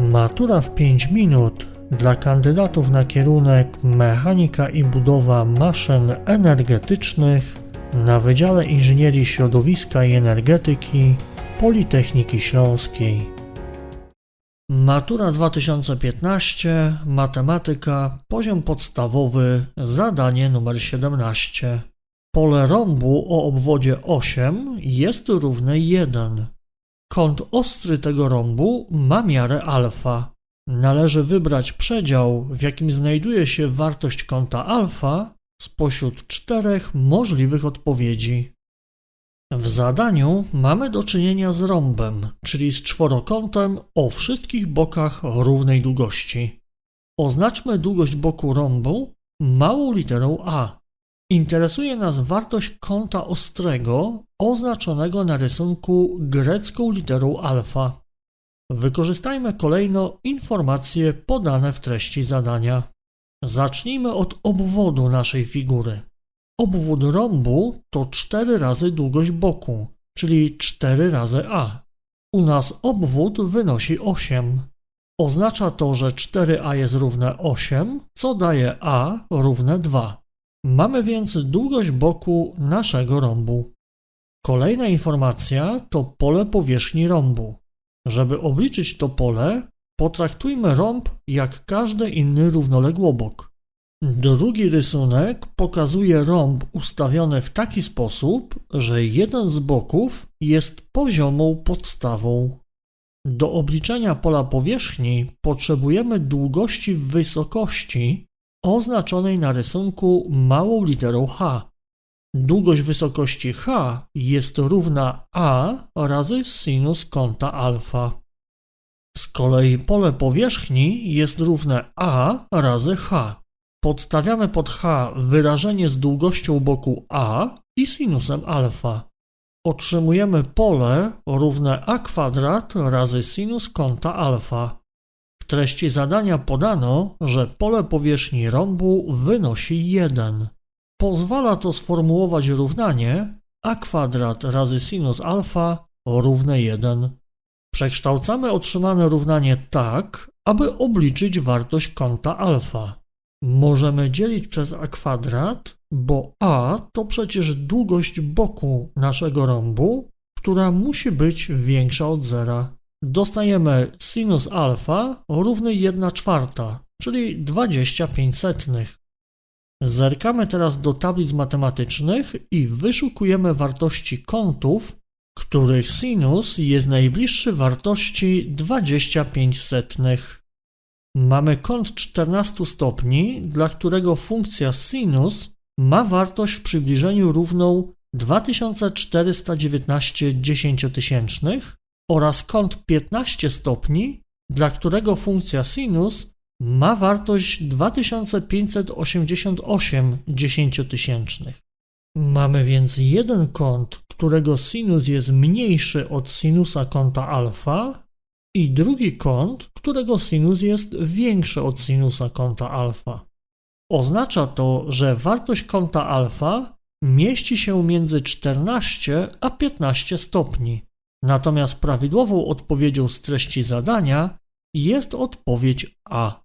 Matura w 5 minut dla kandydatów na kierunek Mechanika i budowa maszyn energetycznych na Wydziale Inżynierii Środowiska i Energetyki Politechniki Śląskiej. Matura 2015, matematyka, poziom podstawowy, zadanie numer 17. Pole rąbu o obwodzie 8 jest równe 1. Kąt ostry tego rąbu ma miarę alfa. Należy wybrać przedział, w jakim znajduje się wartość kąta alfa spośród czterech możliwych odpowiedzi. W zadaniu mamy do czynienia z rąbem, czyli z czworokątem o wszystkich bokach równej długości. Oznaczmy długość boku rąbu małą literą A. Interesuje nas wartość kąta ostrego oznaczonego na rysunku grecką literą alfa. Wykorzystajmy kolejno informacje podane w treści zadania. Zacznijmy od obwodu naszej figury. Obwód rąbu to 4 razy długość boku, czyli 4 razy a. U nas obwód wynosi 8. Oznacza to, że 4a jest równe 8, co daje a równe 2. Mamy więc długość boku naszego rąbu. Kolejna informacja to pole powierzchni rąbu. Żeby obliczyć to pole, potraktujmy rąb jak każdy inny równoległobok. Drugi rysunek pokazuje rąb ustawiony w taki sposób, że jeden z boków jest poziomą podstawą. Do obliczenia pola powierzchni potrzebujemy długości w wysokości oznaczonej na rysunku małą literą h. Długość wysokości h jest równa a razy sinus kąta alfa. Z kolei pole powierzchni jest równe a razy h. Podstawiamy pod h wyrażenie z długością boku a i sinusem alfa. Otrzymujemy pole równe a kwadrat razy sinus kąta alfa. Treści zadania podano, że pole powierzchni rąbu wynosi 1. Pozwala to sformułować równanie a kwadrat razy sinus alfa równe 1. Przekształcamy otrzymane równanie tak, aby obliczyć wartość kąta alfa. Możemy dzielić przez a kwadrat, bo a to przecież długość boku naszego rąbu, która musi być większa od zera. Dostajemy sinus alfa równy 1 czwarta, czyli 25 setnych. Zerkamy teraz do tablic matematycznych i wyszukujemy wartości kątów, których sinus jest najbliższy wartości 25 setnych. Mamy kąt 14 stopni, dla którego funkcja sinus ma wartość w przybliżeniu równą 2419 dziesięciotysięcznych oraz kąt 15 stopni, dla którego funkcja sinus ma wartość 2588 dziesięciotysięcznych. Mamy więc jeden kąt, którego sinus jest mniejszy od sinusa kąta alfa i drugi kąt, którego sinus jest większy od sinusa kąta alfa. Oznacza to, że wartość kąta alfa mieści się między 14 a 15 stopni. Natomiast prawidłową odpowiedzią z treści zadania jest odpowiedź A.